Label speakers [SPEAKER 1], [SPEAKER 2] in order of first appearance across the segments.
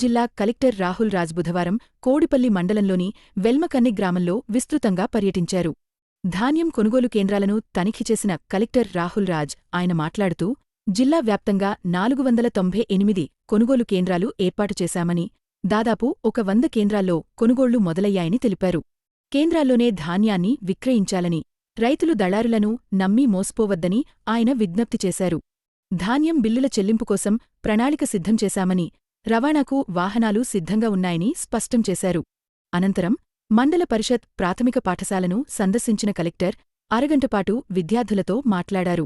[SPEAKER 1] జిల్లా కలెక్టర్ రాహుల్ రాజ్ బుధవారం కోడిపల్లి మండలంలోని వెల్మకన్నె గ్రామంలో విస్తృతంగా పర్యటించారు. ధాన్యం కొనుగోలు కేంద్రాలను తనిఖీ చేసిన కలెక్టర్ రాహుల్ రాజ్ ఆయన మాట్లాడుతూ జిల్లా వ్యాప్తంగా నాలుగు వందల తొంభై ఎనిమిది కొనుగోలు కేంద్రాలు ఏర్పాటు చేశామని దాదాపు ఒక వంద కేంద్రాల్లో కొనుగోళ్ళు మొదలయ్యాయని తెలిపారు. కేంద్రాల్లోనే ధాన్యాన్ని విక్రయించాలని రైతులు దళారులను నమ్మి మోసపోవద్దని ఆయన విజ్ఞప్తి చేశారు. ధాన్యం బిల్లుల చెల్లింపు కోసం ప్రణాళిక సిద్ధం చేశామని రవాణాకు వాహనాలు సిద్ధంగా ఉన్నాయని స్పష్టం చేశారు. అనంతరం మండల పరిషత్ ప్రాథమిక పాఠశాలను సందర్శించిన కలెక్టర్ అరగంటపాటు విద్యార్థులతో మాట్లాడారు.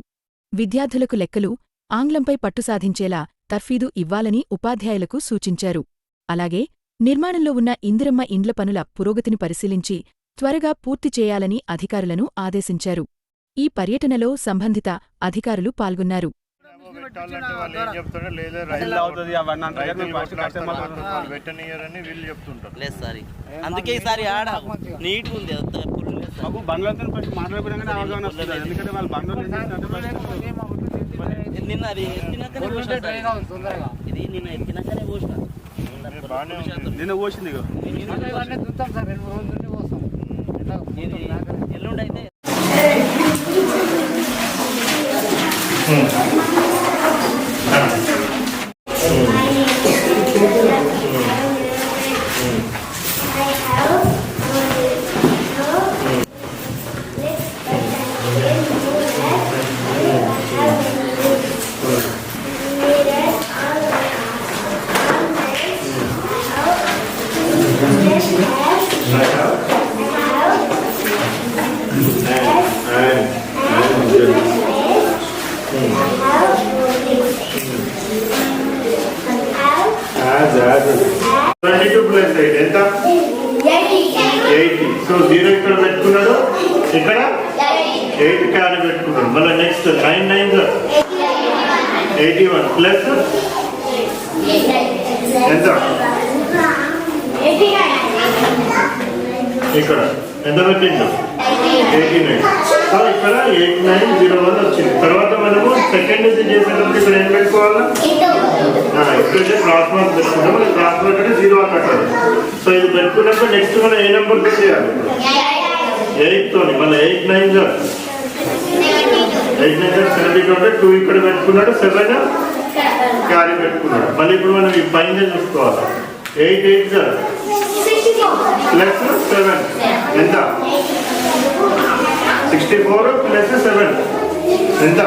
[SPEAKER 1] విద్యార్థులకు లెక్కలు ఆంగ్లంపై పట్టు సాధించేలా తర్ఫీదు ఇవ్వాలని ఉపాధ్యాయులకు సూచించారు. అలాగే నిర్మాణంలో ఉన్న ఇందిరమ్మ ఇండ్ల పనుల పురోగతిని పరిశీలించి త్వరగా పూర్తి చేయాలని అధికారులను ఆదేశించారు. ఈ పర్యటనలో సంబంధిత అధికారులు పాల్గొన్నారు
[SPEAKER 2] పెట్టాలంటే వాళ్ళు ఏం చెప్తారో లేదా
[SPEAKER 3] సార్ అందుకే ఈసారి ఆడ నీట్ ఉంది సార్.
[SPEAKER 4] మాకు బండ్లతో ఫస్ట్ మాట్లాడుకున్నాగానే అవగాహన వస్తుంది. ఎందుకంటే వాళ్ళు బండ్లు ఏం చేస్తారంటే first
[SPEAKER 3] నిన్న అది సార్. ఇది నిన్న ఎత్తినాకనే పోసిన.
[SPEAKER 4] పోసింది ఇక.
[SPEAKER 3] ఇది ఎల్లుండి అయితే Thank you.
[SPEAKER 2] Twenty two plus eight ఎంత? ఎయిటీ. సో జీరో ఇక్కడ పెట్టుకున్నాడు? ఇక్కడ ఎయిట్ క్యారీ పెట్టుకున్నాడు. మళ్ళీ next nine nine eighty one. Plus? ఎంత? ఇక్కడ. ఎంత పెట్టిండు? Eighty nine. సో ఇక్కడ ఎయిట్ నైన్ జీరో వన్ వచ్చింది. తర్వాత మనము సెకండ్ ఇది చేసేటప్పుడు ఇక్కడ ఏం పెట్టుకోవాలా? ఇప్పుడైతే క్రాస్ మార్క్ పెట్టుకుంటాం మనం క్రాస్ మార్క్ అంటే జీరో అని కట్టాలి సో ఇది పెట్టుకున్నప్పుడు నెక్స్ట్ మనం ఏ నెంబర్ చేయాలి ఎయిట్ తోని మళ్ళీ eight nine eight nine seventy two అంటే టూ ఇక్కడ పెట్టుకున్నాడు సెవెన్ క్యారీ పెట్టుకున్నాడు మళ్ళీ ఇప్పుడు మనం ఈ పైన చూసుకోవాలి ఎయిట్ ఎయిట్ ప్లస్ సెవెన్ ఎంత సిక్స్టీ ఫోర్ ప్లస్ సెవెన్ ఎంత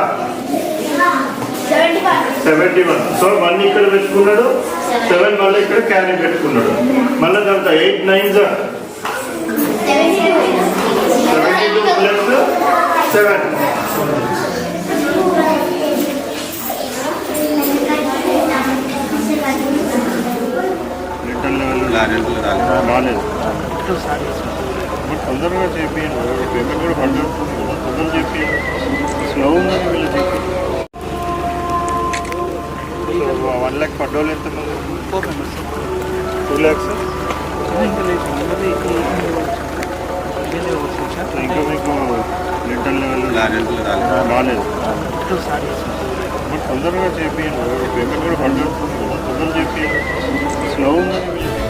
[SPEAKER 2] సెవెంటీ వన్ సో వన్ ఇక్కడ పెట్టుకున్నాడు సెవెన్ మళ్ళీ ఇక్కడ క్యారీ పెట్టుకున్నాడు. మళ్ళీ దాంట్లో eight nine seventy two plus seven రాలేదు తొందరగా చేపియండి పేమెంట్ కూడా పడ్డాడు తొందరగా చెప్పి స్లో ఉందని వీళ్ళు చెప్పి వన్ ల్యాక్ పడ్డోళ్ళు ఎంత ఫోర్ మెంబర్స్ టూ ల్యాక్స్ ఇంకా మీకు లిటల్ లెవెల్ రాలేదు. బట్ తొందరగా చేపియండి పేమెంట్ కూడా పడ్డాడు తొందరగా చెప్పి స్లో ఉందని చెప్పి